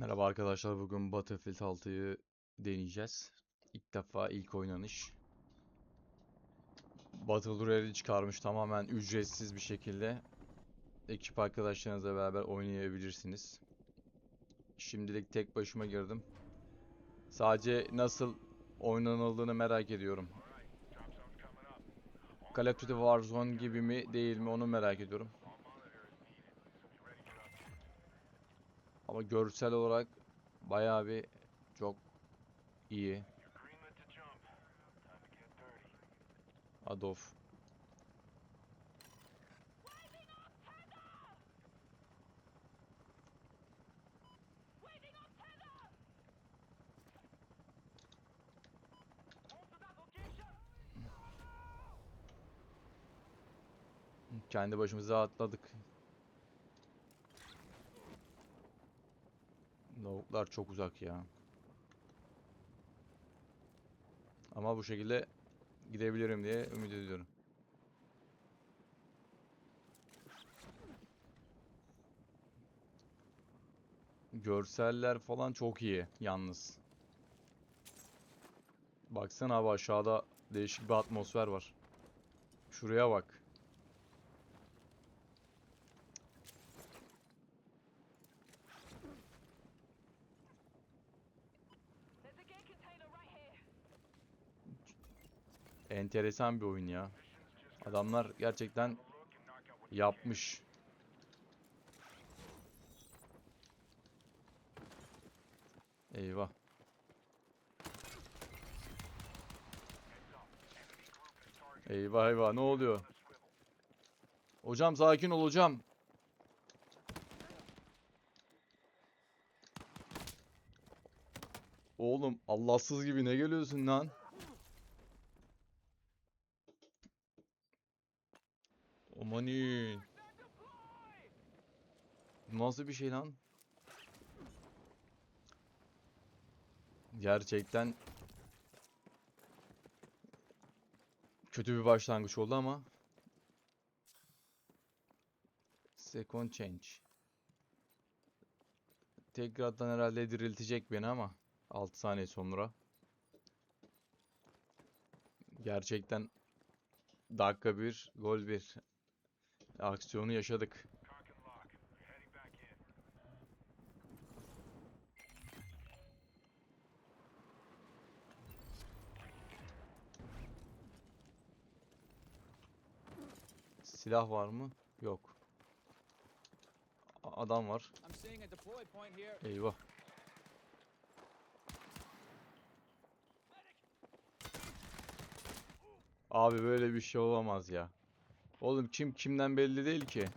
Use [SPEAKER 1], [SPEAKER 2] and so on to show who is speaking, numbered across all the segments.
[SPEAKER 1] Merhaba arkadaşlar bugün Battlefield 6'yı deneyeceğiz. İlk defa ilk oynanış. Battle Royale'i çıkarmış tamamen ücretsiz bir şekilde. Ekip arkadaşlarınızla beraber oynayabilirsiniz. Şimdilik tek başıma girdim. Sadece nasıl oynanıldığını merak ediyorum. Call of Duty Warzone gibi mi değil mi onu merak ediyorum. Ama görsel olarak bayağı bir çok iyi. Adolf. Kendi başımıza atladık. Lavuklar çok uzak ya. Ama bu şekilde gidebilirim diye ümit ediyorum. Görseller falan çok iyi yalnız. Baksana abi aşağıda değişik bir atmosfer var. Şuraya bak. Enteresan bir oyun ya. Adamlar gerçekten yapmış. Eyvah. Eyvah eyvah ne oluyor? Hocam sakin ol hocam. Oğlum Allahsız gibi ne geliyorsun lan? Amanin. Nasıl bir şey lan? Gerçekten kötü bir başlangıç oldu ama Second change. Tekrardan herhalde diriltecek beni ama 6 saniye sonra. Gerçekten dakika bir, gol bir aksiyonu yaşadık. Silah var mı? Yok. A- Adam var. Eyvah. Abi böyle bir şey olamaz ya. Oğlum kim kimden belli değil ki.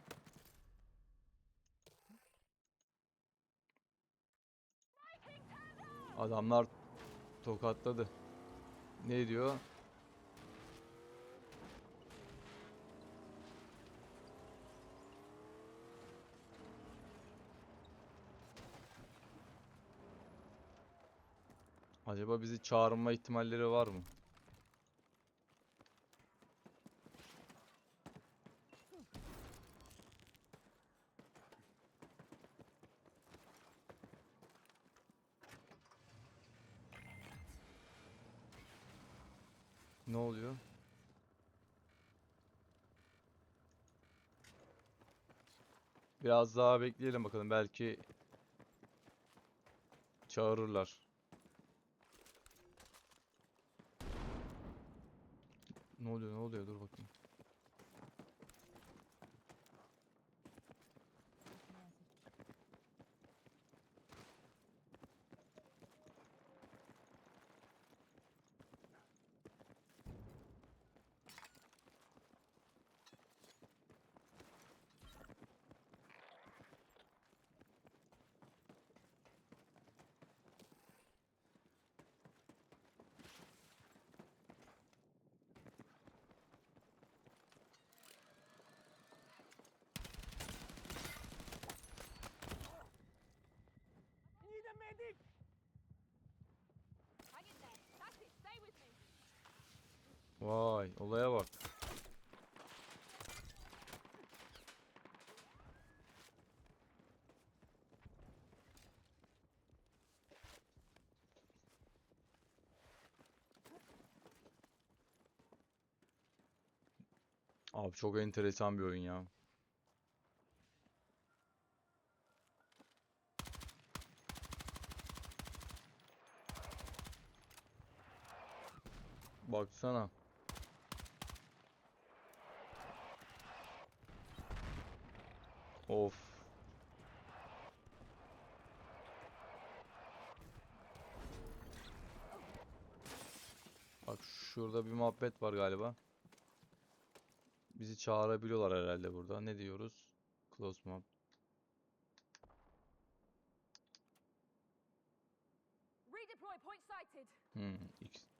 [SPEAKER 1] Adamlar tokatladı. Ne diyor? Acaba bizi çağırma ihtimalleri var mı? Ne oluyor? Biraz daha bekleyelim bakalım belki çağırırlar. Ne oluyor ne oluyor dur bakayım. Vay olaya bak. Abi çok enteresan bir oyun ya. Baksana. Of. Bak şurada bir muhabbet var galiba. Bizi çağırabiliyorlar herhalde burada. Ne diyoruz? Close map. Hmm, X.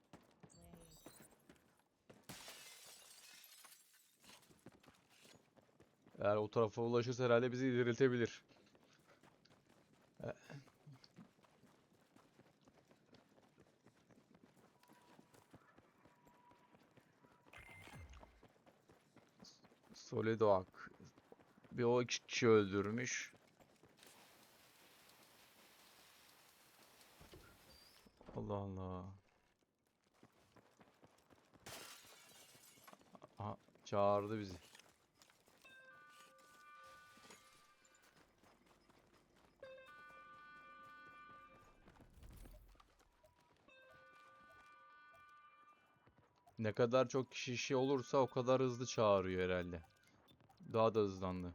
[SPEAKER 1] Eğer o tarafa ulaşırsa herhalde bizi diriltebilir. Solidoak. Bir o iki kişi öldürmüş. Allah Allah. Aha, çağırdı bizi. Ne kadar çok kişi olursa o kadar hızlı çağırıyor herhalde. Daha da hızlandı.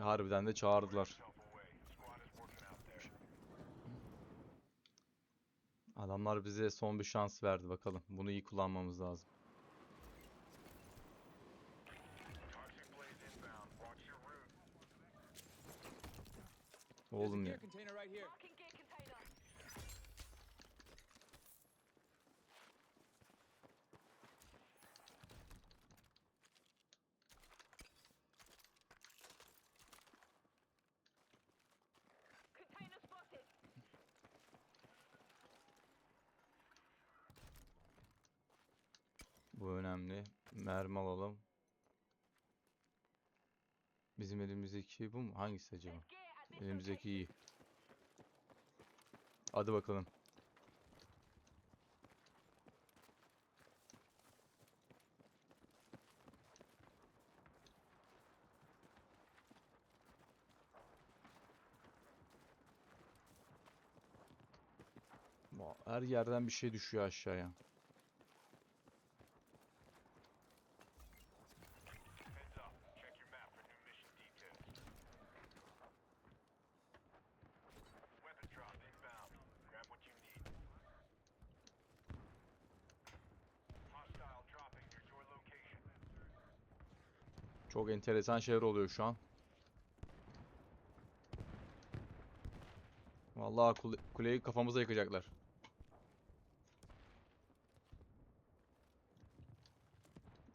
[SPEAKER 1] Harbiden de çağırdılar. Adamlar bize son bir şans verdi bakalım. Bunu iyi kullanmamız lazım.
[SPEAKER 2] Container
[SPEAKER 3] spotted.
[SPEAKER 1] Bu önemli. Mermi alalım. Bizim elimizdeki bu mu? Hangisi acaba? Elimizdeki iyi. Hadi bakalım. Her yerden bir şey düşüyor aşağıya. Çok enteresan şeyler oluyor şu an. Vallahi kule- kuleyi kafamıza yıkacaklar.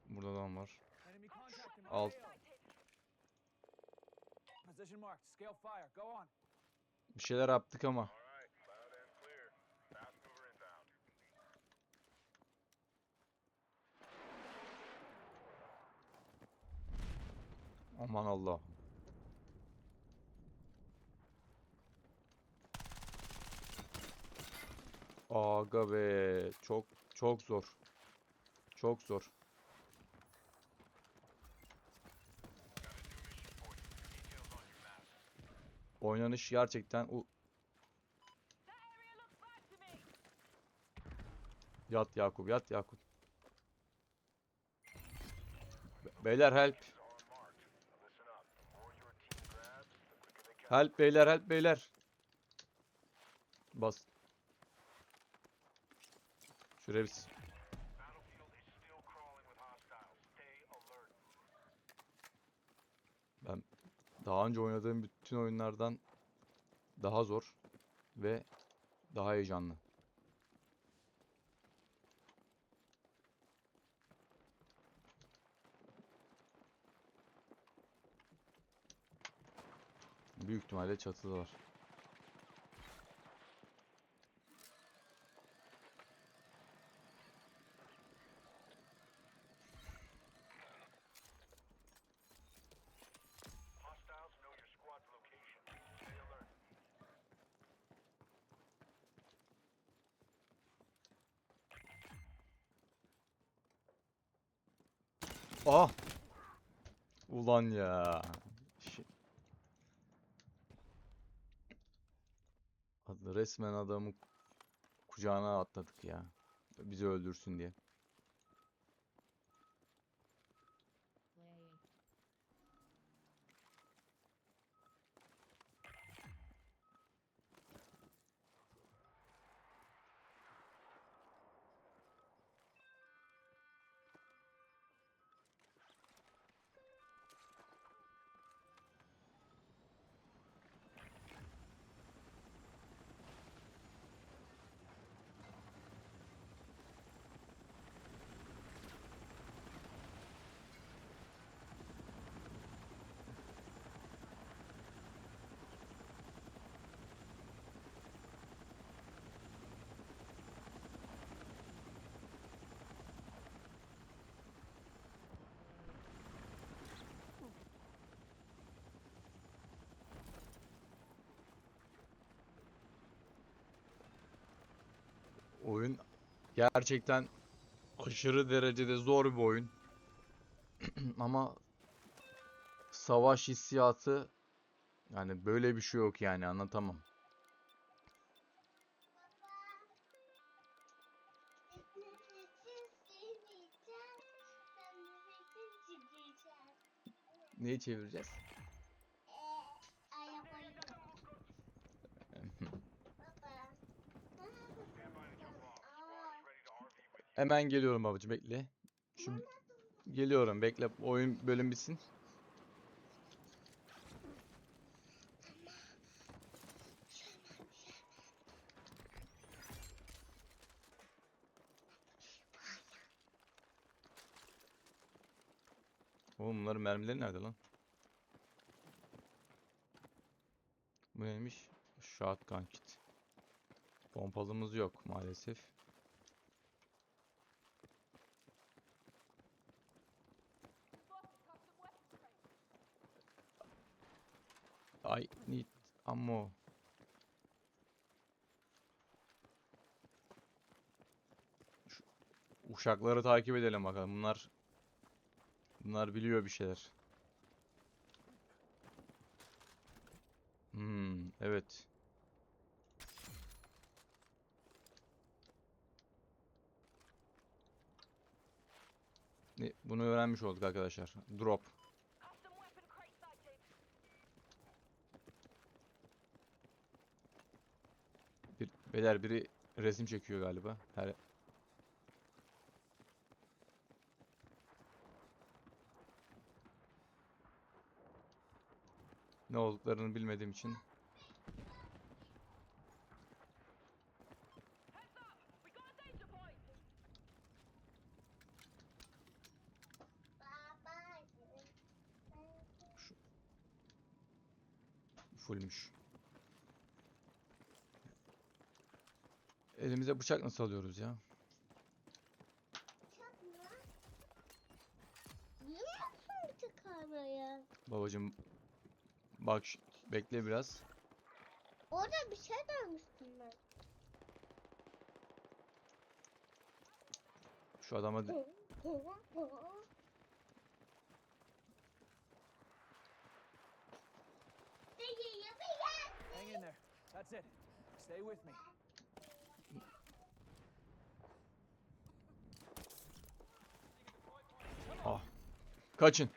[SPEAKER 1] Burada adam var. Alt. Bir şeyler yaptık ama. Aman Allah. Aga be. Çok çok zor. Çok zor. Oynanış gerçekten u. Yat Yakup, yat Yakup. Be- Beyler help. Help beyler, help beyler. Bas. Şuraya bir... s- Ben daha önce oynadığım bütün oyunlardan daha zor ve daha heyecanlı. Büyük ihtimalle çatıdalar. Ah! Ulan ya. Resmen adamı kucağına atladık ya. Bizi öldürsün diye. Oyun gerçekten aşırı derecede zor bir oyun. Ama savaş hissiyatı yani böyle bir şey yok yani anlatamam. Neyi çevireceğiz? Hemen geliyorum babacığım bekle. Şu geliyorum bekle oyun bölüm bitsin. Oğlum bunların mermileri nerede lan? Bu neymiş? Shotgun kit. Pompalımız yok maalesef. I need ammo. Şu uşakları takip edelim bakalım. Bunlar bunlar biliyor bir şeyler. Hmm, evet. Bunu öğrenmiş olduk arkadaşlar. Drop. Beyler biri resim çekiyor galiba. Her ne olduklarını bilmediğim için
[SPEAKER 3] point!
[SPEAKER 1] fullmüş. Elimize bıçak nasıl alıyoruz ya?
[SPEAKER 4] Niye yapsın çıkarmaya?
[SPEAKER 1] Babacım bak bekle biraz.
[SPEAKER 4] Orada bir şey görmüştüm ben.
[SPEAKER 1] Şu adama de-
[SPEAKER 2] Hang in there. That's it. Stay with me.
[SPEAKER 1] Kaçın.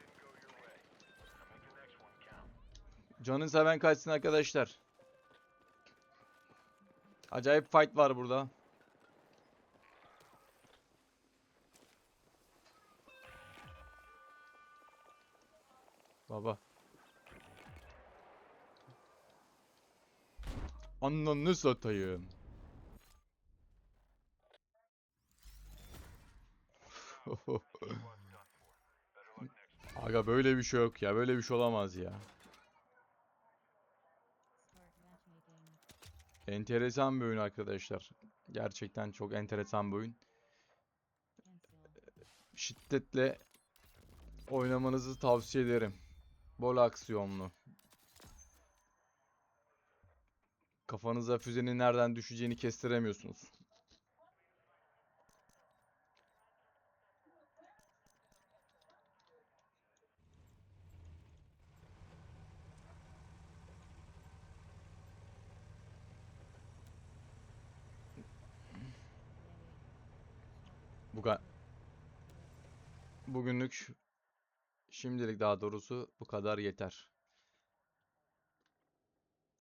[SPEAKER 1] Canın seven kaçsın arkadaşlar. Acayip fight var burada. Baba. Ananı satayım. Aga böyle bir şey yok ya. Böyle bir şey olamaz ya. Enteresan bir oyun arkadaşlar. Gerçekten çok enteresan bir oyun. Şiddetle oynamanızı tavsiye ederim. Bol aksiyonlu. Kafanıza füzenin nereden düşeceğini kestiremiyorsunuz. Şimdilik daha doğrusu bu kadar yeter.